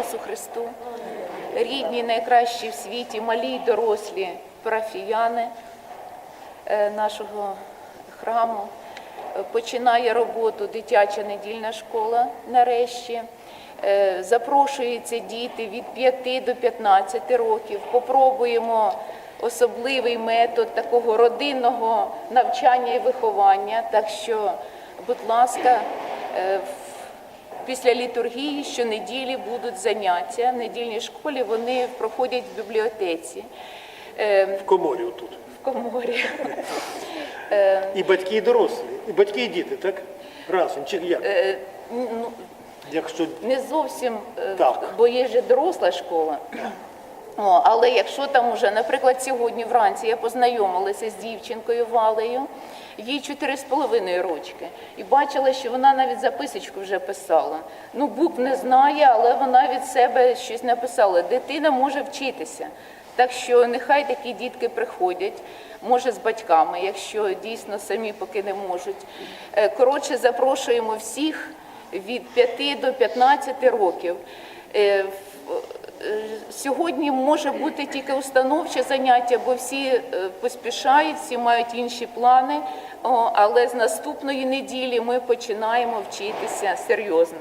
Ісусу Христу, рідні, найкращі в світі, малі й дорослі парафіяни е, нашого храму. Е, Починає роботу дитяча недільна школа нарешті. Е, Запрошуються діти від 5 до 15 років. Попробуємо особливий метод такого родинного навчання і виховання. Так що, будь ласка, після літургії щонеділі будуть заняття. В недільній школі вони проходять в бібліотеці е, В коморі тут. в коморі. І батьки, і дорослі, і батьки, і діти, так? Разом, чи як? Е, ну, Якщо не зовсім, е, Так. бо є ж доросла школа. О, але якщо там уже, наприклад, сьогодні вранці я познайомилася з дівчинкою Валею, їй 4,5 рочки, і бачила, що вона навіть записочку вже писала. Ну, букв не знає, але вона від себе щось написала. Дитина може вчитися. Так що нехай такі дітки приходять, може з батьками, якщо дійсно самі поки не можуть. Е, Коротше, запрошуємо всіх від 5 до 15 років. Е, Сьогодні може бути тільки установче заняття, бо всі е, поспішають, всі мають інші плани. Але з наступної неділі ми починаємо вчитися серйозно.